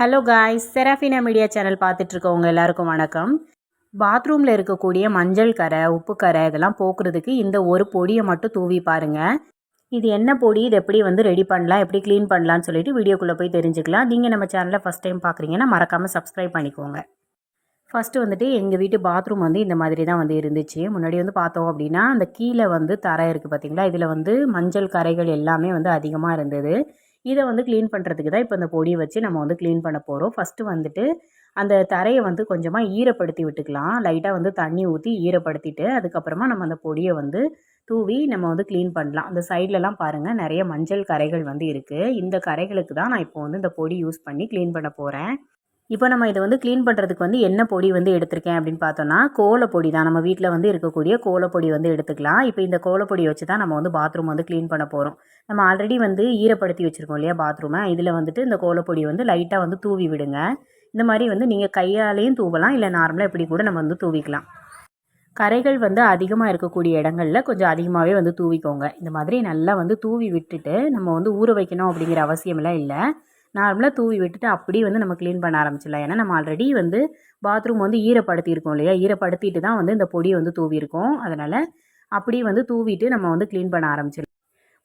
Hello guys Serafina media channel பார்த்துட்ருக்கவங்க எல்லாருக்கும் வணக்கம். பாத்ரூமில் இருக்கக்கூடிய மஞ்சள் கரை உப்பு கரை இதெல்லாம் போக்குறதுக்கு இந்த ஒரு பொடியை மட்டும் தூவி பாருங்க. இது என்ன பொடி? இது எப்படி வந்து ரெடி பண்ணலாம்? எப்படி க்ளீன் பண்ணலாம்னு சொல்லிட்டு வீடியோக்குள்ளே போய் தெரிஞ்சுக்கலாம். நீங்கள் நம்ம சேனலை ஃபஸ்ட் டைம் பார்க்குறீங்கன்னா மறக்காமல் சப்ஸ்கிரைப் பண்ணிக்கோங்க. ஃபஸ்ட்டு வந்துட்டு எங்கள் வீட்டு பாத்ரூம் வந்து இந்த மாதிரி தான் வந்து இருந்துச்சு. முன்னாடி வந்து பார்த்தோம் அப்படின்னா அந்த கீழே வந்து தரை இருக்குது பார்த்தீங்களா இதில் வந்து மஞ்சள் கரைகள் எல்லாமே வந்து அதிகமாக இருந்தது. இதை வந்து க்ளீன் பண்ணுறதுக்கு தான் இப்போ இந்த பொடியை வச்சு நம்ம வந்து க்ளீன் பண்ண போகிறோம் ஃபஸ்ட்டு வந்துட்டு அந்த தரையை வந்து கொஞ்சமாக ஈரப்படுத்தி விட்டுக்கலாம். லைட்டாக வந்து தண்ணி ஊற்றி ஈரப்படுத்திட்டு அதுக்கப்புறமா நம்ம அந்த பொடியை வந்து தூவி நம்ம வந்து க்ளீன் பண்ணலாம். அந்த சைட்லலாம் பாருங்கள் நிறைய மஞ்சள் கரைகள் வந்து இருக்குது இந்த கரைகளுக்கு தான் நான் இப்போ வந்து இந்த பொடி யூஸ் பண்ணி க்ளீன் பண்ண போகிறேன் இப்போ நம்ம இதை வந்து க்ளீன் பண்ணுறதுக்கு வந்து என்ன பொடி வந்து எடுத்திருக்கேன் அப்படின்னு பார்த்தோன்னா கோலப்பொடி தான் நம்ம வீட்டில் வந்து இருக்கக்கூடிய கோலப்பொடி வந்து எடுத்துக்கலாம். இப்போ இந்த கோலப்பொடி வச்சு தான் நம்ம வந்து பாத்ரூம் வந்து க்ளீன் பண்ண போகிறோம் நம்ம ஆல்ரெடி வந்து ஈரப்படுத்தி வச்சுருக்கோம் இல்லையா பாத்ரூமை இதில் வந்துட்டு இந்த கோலப்பொடி வந்து லைட்டாக வந்து தூவி விடுங்க. இந்த மாதிரி வந்து நீங்கள் கையாலேயும் தூவலாம் இல்லை நார்மலாக இப்படி கூட நம்ம வந்து தூவிக்கலாம். கரைகள் வந்து அதிகமாக இருக்கக்கூடிய இடங்களில் கொஞ்சம் அதிகமாகவே வந்து தூவிக்கோங்க. இந்த மாதிரி நல்லா வந்து தூவி விட்டுட்டு நம்ம வந்து ஊற வைக்கணும் அப்படிங்கிற அவசியமெல்லாம் இல்லை. நார்மலாக தூவி விட்டுட்டு அப்படியே வந்து நம்ம க்ளீன் பண்ண ஆரம்பிச்சிடலாம். ஏன்னா நம்ம ஆல்ரெடி வந்து பாத்ரூம் வந்து ஈரப்படுத்தியிருக்கோம் இல்லையா? ஈரப்படுத்திட்டு தான் வந்து இந்த பொடியை வந்து தூவியிருக்கோம். அதனால் அப்படியே வந்து தூவிட்டு நம்ம வந்து க்ளீன் பண்ண ஆரம்பிச்சிடலாம்.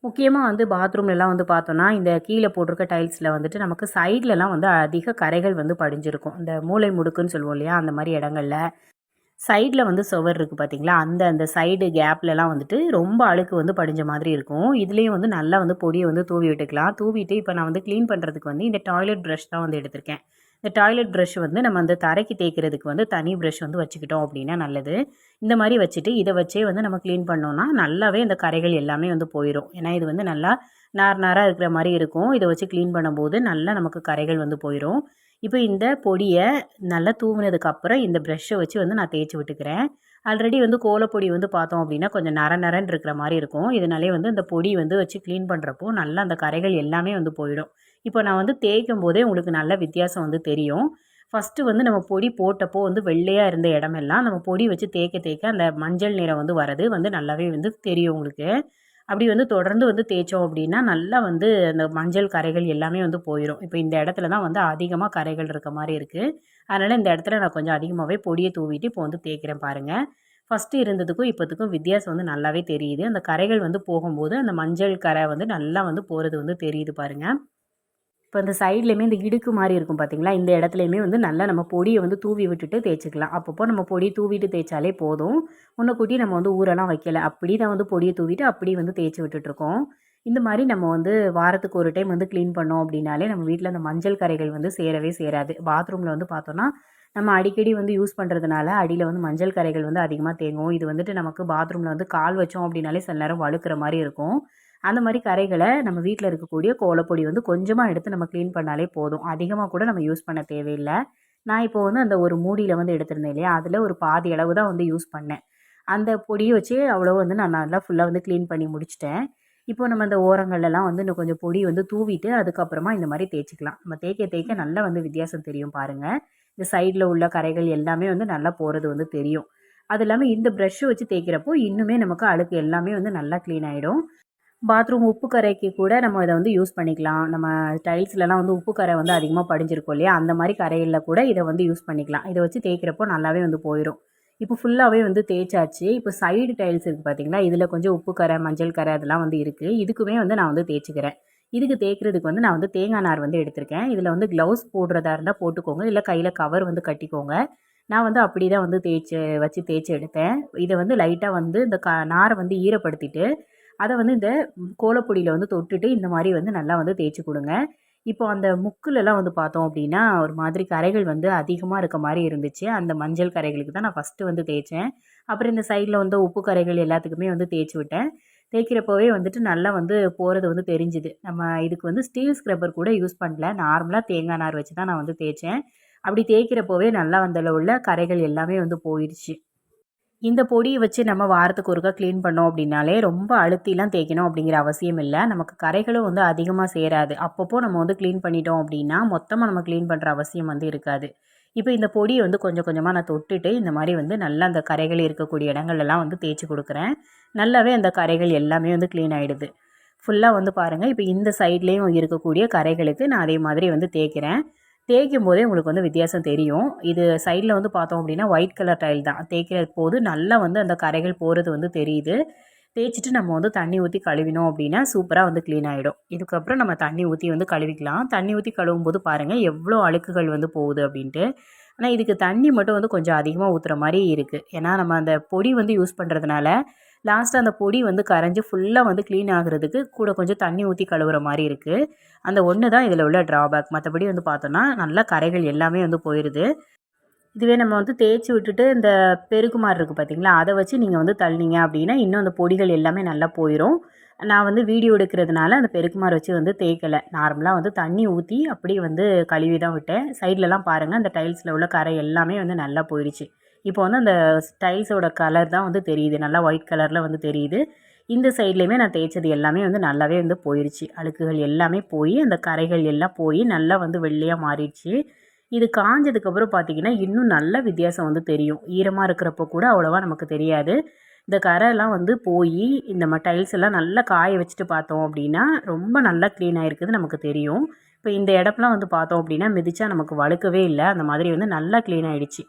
முக்கியமாக வந்து பாத்ரூம்லலாம் வந்து பார்த்தோன்னா இந்த கீழே போட்டிருக்க டைல்ஸில் வந்துட்டு நமக்கு சைட்லலாம் வந்து அதிக கரைகள் வந்து படிஞ்சிருக்கும். இந்த மூளை முடுக்குன்னு சொல்லுவோம் இல்லையா? அந்த மாதிரி இடங்களில். சைடில் வந்து சுவர் இருக்குது பார்த்தீங்களா அந்த அந்த சைடு கேப்லலாம் வந்துட்டு ரொம்ப அழுக்கு வந்து படிஞ்ச மாதிரி இருக்கும். இதுலேயும் வந்து நல்லா வந்து பொடியை வந்து தூவி விட்டுக்கலாம். தூவிட்டு இப்போ நான் வந்து க்ளீன் பண்ணுறதுக்கு வந்து இந்த டாய்லெட் ப்ரஷ் தான் வந்து எடுத்திருக்கேன். இந்த டாய்லெட் ப்ரஷ் வந்து நம்ம அந்த தரைக்கு தேய்க்கிறதுக்கு வந்து தனி ப்ரஷ் வந்து வச்சுக்கிட்டோம் அப்படின்னா நல்லது. இந்த மாதிரி வச்சுட்டு இதை வச்சே வந்து நம்ம க்ளீன் பண்ணோன்னா நல்லாவே அந்த கரைகள் எல்லாமே வந்து போயிடும் ஏன்னா இது வந்து நல்லா நார் நாராக இருக்கிற மாதிரி இருக்கும். இதை வச்சு க்ளீன் பண்ணும்போது நல்லா நமக்கு கரைகள் வந்து போயிடும் இப்போ இந்த பொடியை நல்லா தூவினதுக்கப்புறம் இந்த ப்ரெஷ்ஷை வச்சு வந்து நான் தேய்ச்சி விட்டுக்கிறேன். ஆல்ரெடி வந்து கோலப்பொடி வந்து பார்த்தோம் அப்படின்னா கொஞ்சம் நர நரன்னு இருக்கிற மாதிரி இருக்கும். இதனாலே வந்து இந்த பொடி வந்து வச்சு க்ளீன் பண்ணுறப்போ நல்லா அந்த கரைகள் எல்லாமே வந்து போயிடும். இப்போ நான் வந்து தேய்க்கும் போதே உங்களுக்கு நல்ல வித்தியாசம் வந்து தெரியும். ஃபஸ்ட்டு வந்து நம்ம பொடி போட்டப்போ வந்து வெள்ளையாக இருந்த இடமெல்லாம் நம்ம பொடி வச்சு தேய்க்க தேய்க்க அந்த மஞ்சள் நிறம் வந்து வரது வந்து நல்லாவே வந்து தெரியும் உங்களுக்கு. அப்படி வந்து தொடர்ந்து வந்து தேய்ச்சோம் அப்படின்னா நல்லா வந்து அந்த மஞ்சள் கரைகள் எல்லாமே வந்து போயிடும் இப்போ இந்த இடத்துல தான் வந்து அதிகமாக கரைகள் இருக்க மாதிரி இருக்குது அதனால் இந்த இடத்துல நான் கொஞ்சம் அதிகமாகவே பொடியை தூவிட்டு இப்போ வந்து தேய்க்கிறேன் பாருங்கள் ஃபஸ்ட்டு இருந்ததுக்கும் இப்போத்துக்கும் வித்தியாசம் வந்து நல்லாவே தெரியுது. அந்த கரைகள் வந்து போகும்போது அந்த மஞ்சள் கரை வந்து நல்லா வந்து போகிறது வந்து தெரியுது பாருங்கள் இப்போ இந்த சைட்லேயுமே இந்த இடுக்கு மாதிரி இருக்கும் பார்த்தீங்களா இந்த இடத்துலையுமே வந்து நல்லா நம்ம பொடியை வந்து தூவி விட்டுட்டு தேய்ச்சிக்கலாம். அப்பப்போ நம்ம பொடி தூவிட்டு தேய்ச்சாலே போதும். முன்னக்கூட்டி நம்ம வந்து ஊரெல்லாம் வைக்கல. அப்படி தான் வந்து பொடியை தூவிட்டு அப்படி வந்து தேய்ச்சி விட்டுட்ருக்கோம் இந்த மாதிரி நம்ம வந்து வாரத்துக்கு ஒரு டைம் வந்து க்ளீன் பண்ணோம் அப்படின்னாலே நம்ம வீட்டில் அந்த மஞ்சள் கரைகள் வந்து சேரவே சேராது. பாத்ரூமில் வந்து பார்த்தோன்னா நம்ம அடிக்கடி வந்து யூஸ் பண்ணுறதுனால அடியில் வந்து மஞ்சள் கரைகள் வந்து அதிகமாக தேங்கும். இது வந்துட்டு நமக்கு பாத்ரூமில் வந்து கால் வச்சோம் அப்படின்னாலே சில நேரம் வழுக்கிற மாதிரி இருக்கும். அந்த மாதிரி கரைகளை நம்ம வீட்டில் இருக்கக்கூடிய கோலப்பொடி வந்து கொஞ்சமாக எடுத்து நம்ம க்ளீன் பண்ணாலே போதும். அதிகமாக கூட நம்ம யூஸ் பண்ண தேவையில்லை. நான் இப்போ வந்து அந்த ஒரு மூடியில் வந்து எடுத்திருந்தேன் இல்லையா? அதில் ஒரு பாதி அளவு தான் வந்து யூஸ் பண்ணேன். அந்த பொடியை வச்சு அவ்வளோ வந்து நான் நல்லா ஃபுல்லாக வந்து க்ளீன் பண்ணி முடிச்சிட்டேன். இப்போ நம்ம அந்த ஓரங்கள்லாம் வந்து இன்னும் கொஞ்சம் பொடி வந்து தூவிட்டு அதுக்கப்புறமா இந்த மாதிரி தேய்ச்சிக்கலாம். நம்ம தேய்க்க தேய்க்க நல்லா வந்து வித்தியாசம் தெரியும் பாருங்கள் இந்த சைடில் உள்ள கரைகள் எல்லாமே வந்து நல்லா போகிறது வந்து தெரியும். அது இல்லாமல் இந்த ப்ரெஷ்ஷை வச்சு தேய்க்கிறப்போ இன்னுமே நமக்கு அழுக்கு எல்லாமே வந்து நல்லா க்ளீன் ஆகிடும் பாத்ரூம் உப்பு கரைக்கு கூட நம்ம இதை வந்து யூஸ் பண்ணிக்கலாம். நம்ம டைல்ஸ்லலாம் வந்து உப்பு கரை வந்து அதிகமாக படிஞ்சிருக்கும் இல்லையா? அந்த மாதிரி கரையில் கூட இதை வந்து யூஸ் பண்ணிக்கலாம். இதை வச்சு தேய்க்கிறப்போ நல்லாவே வந்து போயிடும் இப்போ ஃபுல்லாகவே வந்து தேய்ச்சாச்சு. இப்போ சைடு டைல்ஸ் இருக்குது பார்த்தீங்களா இதில் கொஞ்சம் உப்பு கரை மஞ்சள் கரை அதெல்லாம் வந்து இருக்குது இதுக்குமே வந்து நான் வந்து தேய்ச்சிக்கிறேன். இதுக்கு தேய்க்கிறதுக்கு வந்து நான் வந்து தேங்காய் நார் வந்து எடுத்திருக்கேன். இதில் வந்து க்ளவுஸ் போடுறதா இருந்தால் போட்டுக்கோங்க. இல்லை கையில் கவர் வந்து கட்டிக்கோங்க. நான் வந்து அப்படி தான் வந்து தேய்ச்சி வச்சு தேய்ச்சி எடுத்தேன். இதை வந்து லைட்டாக வந்து இந்த க நாரை வந்து ஈரப்படுத்திட்டு அதை வந்து இந்த கோலப்பொடியில் வந்து தொட்டுட்டு இந்த மாதிரி வந்து நல்லா வந்து தேய்ச்சி கொடுங்க. இப்போ அந்த முக்குலலாம் வந்து பார்த்தோம் அப்படின்னா ஒரு மாதிரி கரைகள் வந்து அதிகமாக இருக்க மாதிரி இருந்துச்சு. அந்த மஞ்சள் கரைகளுக்கு தான் நான் ஃபஸ்ட்டு வந்து தேய்ச்சேன். அப்புறம் இந்த சைடில் வந்து உப்பு கரைகள் எல்லாத்துக்குமே வந்து தேய்ச்சி விட்டேன். தேய்க்கிறப்போவே வந்துட்டு நல்லா வந்து போகிறது வந்து தெரிஞ்சுது. நம்ம இதுக்கு வந்து ஸ்டீல் ஸ்க்ரப்பர் கூட யூஸ் பண்ணல. நார்மலாக தேங்காய் நார் வச்சு தான் நான் வந்து தேய்ச்சேன். அப்படி தேய்க்கிறப்போவே நல்லா வந்ததில் உள்ள கரைகள் எல்லாமே வந்து போயிடுச்சு. இந்த பொடியை வச்சு நம்ம வாரத்துக்கு ஒருக்கா க்ளீன் பண்ணோம் அப்படின்னாலே ரொம்ப அழுத்திலாம் தேய்க்கணும் அப்படிங்கிற அவசியம் இல்லை. நமக்கு கரைகளும் வந்து அதிகமாக சேராது. அப்பப்போ நம்ம வந்து க்ளீன் பண்ணிட்டோம் அப்படின்னா மொத்தமாக நம்ம க்ளீன் பண்ணுற அவசியம் வந்து இருக்காது. இப்போ இந்த பொடியை வந்து கொஞ்சம் கொஞ்சமாக நான் தொட்டுட்டு இந்த மாதிரி வந்து நல்லா அந்த கரைகள் இருக்கக்கூடிய இடங்கள்லாம் வந்து தேய்ச்சி கொடுக்குறேன். நல்லாவே அந்த கரைகள் எல்லாமே வந்து க்ளீன் ஆகிடுது ஃபுல்லாக வந்து பாருங்கள் இப்போ இந்த சைட்லேயும் இருக்கக்கூடிய கரைகளுக்கு நான் அதே மாதிரி வந்து தேய்க்கிறேன். தேய்க்கும் போதே உங்களுக்கு வந்து வித்தியாசம் தெரியும். இது சைடில் வந்து பார்த்தோம் அப்படின்னா ஒயிட் கலர் டைல் தான். தேய்க்கிற போது நல்லா வந்து அந்த கரைகள் போகிறது வந்து தெரியுது. தேய்ச்சிட்டு நம்ம வந்து தண்ணி ஊற்றி கழுவினோம் அப்படின்னா சூப்பராக வந்து க்ளீன் ஆகிடும் இதுக்கப்புறம் நம்ம தண்ணி ஊற்றி வந்து கழுவிக்கலாம். தண்ணி ஊற்றி கழுவும் போது பாருங்கள் எவ்வளோ அழுக்குகள் வந்து போகுது அப்படின்ட்டு. ஆனால் இதுக்கு தண்ணி மட்டும் வந்து கொஞ்சம் அதிகமாக ஊற்றுற மாதிரி இருக்குது ஏன்னா நம்ம அந்த பொடி வந்து யூஸ் பண்ணுறதுனால லாஸ்ட்டாக அந்த பொடி வந்து கரைஞ்சி ஃபுல்லாக வந்து க்ளீன் ஆகுறதுக்கு கூட கொஞ்சம் தண்ணி ஊற்றி கழுவுற மாதிரி இருக்குது அந்த ஒன்று தான் இதில் உள்ள ட்ராபேக் மற்றபடி வந்து பார்த்தோன்னா நல்லா கரைகள் எல்லாமே வந்து போயிடுது இதுவே நம்ம வந்து தேய்ச்சி விட்டுட்டு இந்த பெருக்குமாறு இருக்குது பார்த்தீங்களா அதை வச்சு நீங்கள் வந்து தள்ளினீங்க அப்படின்னா இன்னும் அந்த பொடிகள் எல்லாமே நல்லா போயிடும் நான் வந்து வீடியோ எடுக்கிறதுனால அந்த பெருக்குமாறு வச்சு வந்து தேய்க்கலை. நார்மலாக வந்து தண்ணி ஊற்றி அப்படியே வந்து கழுவி தான் விட்டேன் சைட்லலாம் பாருங்கள் அந்த டைல்ஸில் உள்ள கரை எல்லாமே வந்து நல்லா போயிடுச்சு இப்போ வந்து அந்த டைல்ஸோட கலர் தான் வந்து தெரியுது. நல்லா ஒயிட் கலரில் வந்து தெரியுது. இந்த சைட்லேயுமே நான் தேய்ச்சது எல்லாமே வந்து நல்லாவே வந்து போயிடுச்சு அழுக்குகள் எல்லாமே போய் அந்த கரைகள் எல்லாம் போய் நல்லா வந்து வெள்ளையாக மாறிடுச்சு. இது காஞ்சதுக்கப்புறம் பார்த்தீங்கன்னா இன்னும் நல்ல வித்தியாசம் வந்து தெரியும். ஈரமாக இருக்கிறப்போ கூட அவ்வளோவா நமக்கு தெரியாது. இந்த கரைலாம் வந்து போய் இந்த டைல்ஸ் எல்லாம் நல்லா காய வச்சுட்டு பார்த்தோம் அப்படின்னா ரொம்ப நல்லா க்ளீன் ஆகிருக்குது நமக்கு தெரியும். இப்போ இந்த இடம்லாம் வந்து பார்த்தோம் அப்படின்னா மிதிச்சா நமக்கு வழுக்கவே இல்லை. அந்த மாதிரி வந்து நல்லா க்ளீன் ஆகிடுச்சு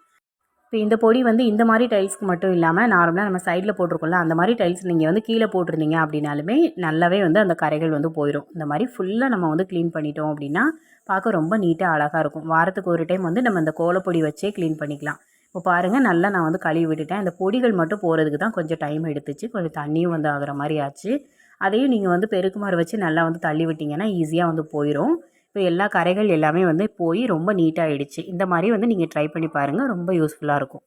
இப்போ இந்த பொடி வந்து இந்த மாதிரி டைல்ஸ்க்கு மட்டும் இல்லாமல் நார்மலாக நம்ம சைடில் போட்டிருக்கோம்ல அந்த மாதிரி டைல்ஸ் நீங்கள் வந்து கீழே போட்டிருந்தீங்க அப்படின்னாலுமே நல்லாவே வந்து அந்த கரைகள் வந்து போயிடும் இந்த மாதிரி ஃபுல்லாக நம்ம வந்து க்ளீன் பண்ணிட்டோம் அப்படின்னா பார்க்க ரொம்ப நீட்டாக அழகாக இருக்கும். வாரத்துக்கு ஒரு டைம் வந்து நம்ம இந்த கோலப்பொடி வச்சே க்ளீன் பண்ணிக்கலாம். இப்போ பாருங்கள் நல்லா நான் வந்து கழுவி விட்டுட்டேன். இந்த பொடிகள் மட்டும் போகிறதுக்கு தான் கொஞ்சம் டைம் எடுத்துச்சு. கொஞ்சம் தண்ணியும் வந்து ஆகிற மாதிரி ஆச்சு. அதையும் நீங்கள் வந்து பெருக்குமாறு வச்சு நல்லா வந்து தள்ளி விட்டிங்கன்னா ஈஸியாக வந்து போயிடும் இப்போ எல்லா கரைகள் எல்லாமே வந்து போய் ரொம்ப நீட்டாகிடுச்சு இந்த மாதிரி வந்து நீங்கள் ட்ரை பண்ணி பாருங்கள் ரொம்ப யூஸ்ஃபுல்லாக இருக்கும்.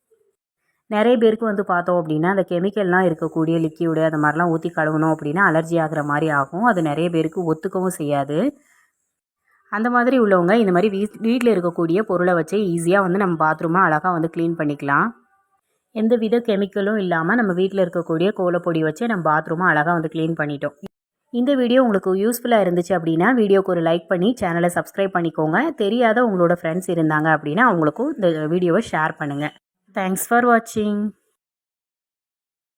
நிறைய பேருக்கு வந்து பார்த்தோம் அப்படின்னா அந்த கெமிக்கல்லாம் இருக்கக்கூடிய லிக்யூடு அந்த மாதிரிலாம் ஊற்றி கழுவணும் அப்படின்னா அலர்ஜி ஆகிற மாதிரி ஆகும். அது நிறைய பேருக்கு ஒத்துக்கவும் செய்யாது. அந்த மாதிரி உள்ளவங்க இந்த மாதிரி வீ வீட்டில் இருக்கக்கூடிய பொருளை வச்சு ஈஸியாக வந்து நம்ம பாத்ரூமாக அழகாக வந்து க்ளீன் பண்ணிக்கலாம். எந்த வித கெமிக்கலும் இல்லாமல் நம்ம வீட்டில் இருக்கக்கூடிய கோலப்பொடி வச்சு நம்ம பாத்ரூமாக அழகாக வந்து க்ளீன் பண்ணிட்டோம். இந்த வீடியோ உங்களுக்கு யூஸ்ஃபுல்லாக இருந்துச்சு அப்படின்னா வீடியோக்கு ஒரு லைக் பண்ணி சேனலை சப்ஸ்கிரைப் பண்ணிக்கோங்க. தெரியாத உங்களோட ஃப்ரெண்ட்ஸ் இருந்தாங்க அப்படின்னா அவங்களுக்கும் இந்த வீடியோவை ஷேர் பண்ணுங்கள் தேங்க்ஸ் ஃபார் வாட்சிங்